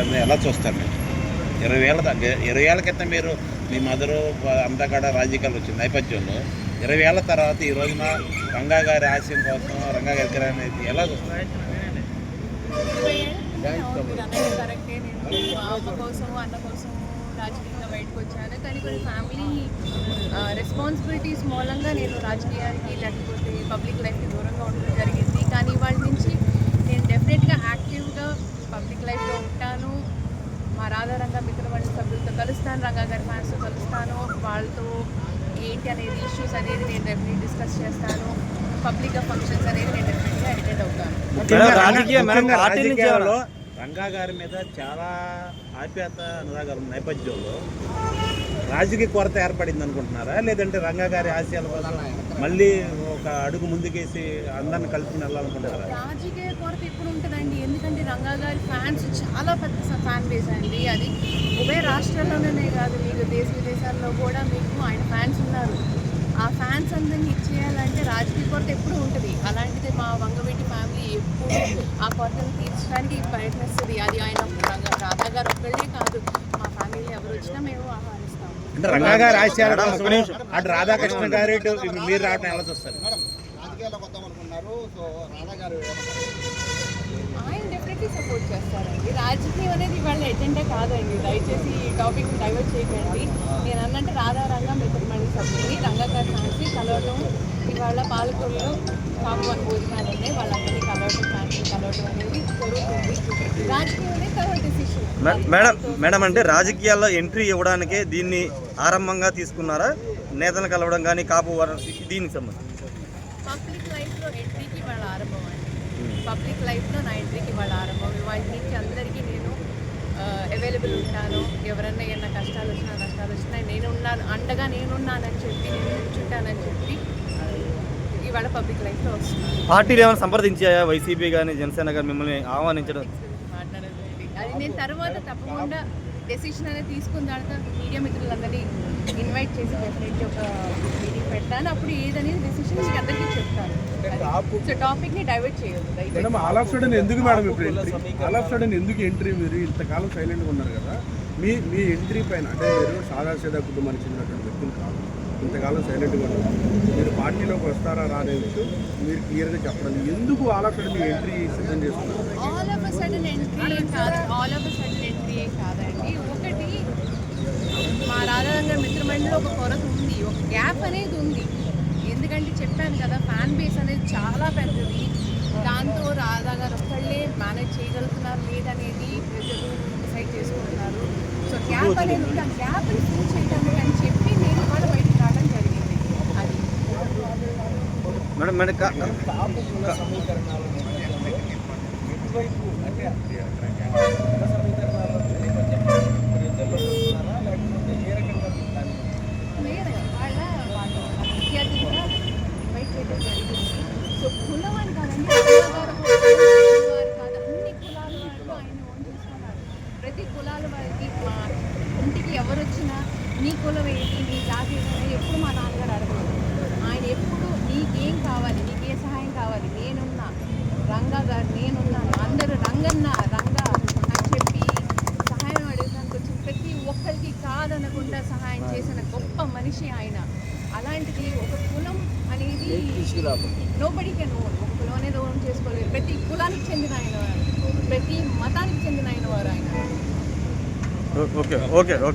గారిని ఎలా చూస్తారు మీరు? ఇరవై ఏళ్ళ ఇరవై ఏళ్ళ క్రితం మీరు మీ మదరు అంతా కూడా రాజకీయాలు వచ్చిన నేపథ్యంలో ఇరవై ఏళ్ళ తర్వాత ఈ రోజున రంగా గారి ఆశయం కోసం రంగా గారి అనేది ఎలా రాజకీయంగా బయటకు వచ్చాను కానీ కొన్ని ఫ్యామిలీ రెస్పాన్సిబిలిటీస్ మూలంగా నేను రాజకీయానికి లేకపోతే పబ్లిక్ లైఫ్కి దూరంగా ఉండడం జరిగింది కానీ వాళ్ళ నుంచి నేను డెఫినెట్గా యాక్టివ్గా పబ్లిక్ లైఫ్లో ఉంటాను మా రాధారంగా మిత్రమండలి సభ్యులతో కలుస్తాను రంగా గారి ఫ్యాన్స్తో కలుస్తాను. వాళ్ళతో ఏంటి అనేది ఇష్యూస్ అనేది నేను డెఫినెట్ డిస్కస్ చేస్తాను. పబ్లిక్గా ఫంక్షన్స్ అనేది నేను డెఫినెట్గా అటెండ్ అవుతాను. రంగా గారి మీద చాలా ఆప్యాయత అనురాగాలు నేపథ్యంలో. రాజకీయ కొరత ఏర్పడింది అనుకుంటున్నారా? లేదంటే రంగా గారి ఆశయాల కోసం మళ్ళీ ఒక అడుగు ముందుకేసి అందరిని కలుపుకుని వెళ్ళాలనుకుంటున్నారా? రాజకీయ కొరత ఎప్పుడు ఉంటుందండి? ఎందుకంటే రంగా గారి ఫ్యాన్స్ చాలా పెద్ద ఫ్యాన్ బేస్ అండి. అది ఉభయ రాష్ట్రాల్లోనే కాదు మీకు దేశ విదేశాల్లో కూడా మీకు ఆయన ఫ్యాన్స్ ఉన్నారు. ఆ ఫ్యాన్స్ అందరినీ ఇచ్చేయాలంటే రాజకీయ కొరత ఎప్పుడు ఉంటుంది. అలాంటిది మా వంగవీటి ఫ్యామిలీ ఎప్పుడు ఆ కొరతను తీర్చడానికి ప్రయత్నిస్తుంది. అది ఆయన రాధా గారు ఒక్కళ్ళే కాదు మా ఫ్యామిలీ ఎవరు వచ్చినా మేము ఆహ్వానిస్తాం అంటే రంగా. అటు రాధాకృష్ణ గారు ఇటు మీరు రావడం ఎలా చూస్తారు? మేడం రాజకీయాల్లోకి వద్దాం అనుకున్నారు. సో రాధా గారు ఏమంటారు? ఆయన డెఫినెట్లీ సపోర్ట్ చేస్తారండి. రాజకీయం అనేది ఇవాళ ఎజెండా కాదండి. దయచేసి ఈ టాపిక్ డైవర్ట్ చేయకండి. నేను అన్నట్టు రాధారంగా మిత్రమణి సభ్యుని రంగగారి ఫ్యాన్సీ కలవటం ఇవాళ పాలకొల్లో కాపు అని భోజనాలు ఉన్నాయి వాళ్ళందరినీ కలవటం ఫ్యాన్సీ కలవటం అనేది జరుగుతుంది. రాజకీయం అనేది తర్వాత డెసిషన్ మేడం మేడం అంటే రాజకీయాల్లో ఎంట్రీ ఇవ్వడానికే దీన్ని ఆరంభంగా తీసుకున్నారా? నేతలు కలవడం కానీ కాపు వర- దీనికి సంబంధించి. పబ్లిక్ లైఫ్లో ఎంట్రీకి వాళ్ళ ఆరంభం అండి. పబ్లిక్ లైఫ్లో నా ఎంట్రీకి వాళ్ళ ఆరంభం. వాటి నుంచి అందరికీ నేను అవైలబుల్ ఉంటాను. ఎవరన్నా ఏమైనా కష్టాలు వచ్చినా నష్టాలు వచ్చినా నేనున్నాను అండగా నేనున్నానని చెప్పి నేను కూర్చుంటానని చెప్పి ఇవాళ పబ్లిక్ లైఫ్లో వస్తున్నాను. పార్టీలు ఏమైనా సంప్రదించాయా? వైసీపీ కానీ జనసేన కానీ మిమ్మల్ని ఆహ్వానించడం? అది నేను తర్వాత తప్పకుండా డెసిషన్ అనేది తీసుకున్న తర్వాత మీడియా మిత్రులందరినీ ఇన్వైట్ చేసి డెఫినెట్లీ ఒక మీటింగ్ పెడతాను. అప్పుడు ఏదనేది డెసిషన్ అందరికీ చెప్తాను. సో టాపిక్ని డైవర్ట్ చేయొద్దు మేడం ఆల్ ఆఫ్ సడన్ ఎందుకు మేడం ఇప్పుడు ఎంట్రీ ఆల్ ఆఫ్ సడన్ ఎందుకు ఎంట్రీ మీరు? ఇంతకాలం సైలెంట్గా ఉన్నారు కదా. మీ మీ ఎంట్రీ పైన అంటే మీరు సాదా సీదా కుటుంబానికి చెందినటువంటి వ్యక్తులు కాదు. ఇంతకాలం సైలెంట్గా ఉన్నారు. మీరు పార్టీలోకి వస్తారా రానే విషయం మీరు క్లియర్గా చెప్పండి ఎందుకు ఆల్ ఆఫ్ సడన్ ఎంట్రీ సిద్ధం చేసుకున్నారు ఆల్ ఆఫ్ సడన్ ఎంట్రీ కాదు. ఆల్ ఆఫ్ సడన్ ఎంట్రీ కాదండి. ఒకటి మా రాధారంగ మిత్రమండలిలో ఒక కొరత ఉంది. ఒక గ్యాప్ అనేది ఉంది. ఎందుకంటే చెప్పాను కదా ఫ్యాన్ బేస్ అనేది చాలా పెద్దది. దాంతో రాధా గారు ఒక్కళ్ళే మేనేజ్ చేయగలుగుతున్నారు లేదనేది ప్రజలు డిసైడ్ చేసుకుంటున్నారు. సో గ్యాప్ అనేది ఉంది. ఆ గ్యాప్ని ఫిల్ చేయడానికి అని చెప్పి నేను కూడా బయటకు రావడం జరిగింది. అది. మేడం మేడం కా- లేదు వాళ్ళ వాళ్ళ విద్యార్థులుగా ఇన్వైట్ చేయడం జరిగింది సో కులం అని కాదండి కులవారు కులవారు కాదు అన్ని కులాల వాళ్ళు ఆయన ఓన్ ప్రతి కులాల వారికి మా ఇంటికి ఎవరు వచ్చినా నీ కులం ఏంటి నీ జాతి ఏంటి ఎప్పుడు మా నాన్నగారు అడగలేదు ఆయన ఎప్పుడు నీకేం కావాలి నీకే సహాయం కావాలి నేనున్నా రంగా గారు నేనున్నాను అందరూ రంగన్న రంగా అని చెప్పి సహాయం అడగడానికి వచ్చి ప్రతి ఒక్కరికి కాదనకుండా సహాయం చేసిన గొప్ప మనిషి ఆయన. అలాంటిది ఒక కులం అనేది నోబడి కెన్ ఓన్. ఒక కులం అనేది ఓన్ చేసుకోలేదు. ప్రతి కులానికి చెందిన ఆయన ప్రతి మతానికి చెందిన ఆయన వారు ఆయన. Okay okay okay.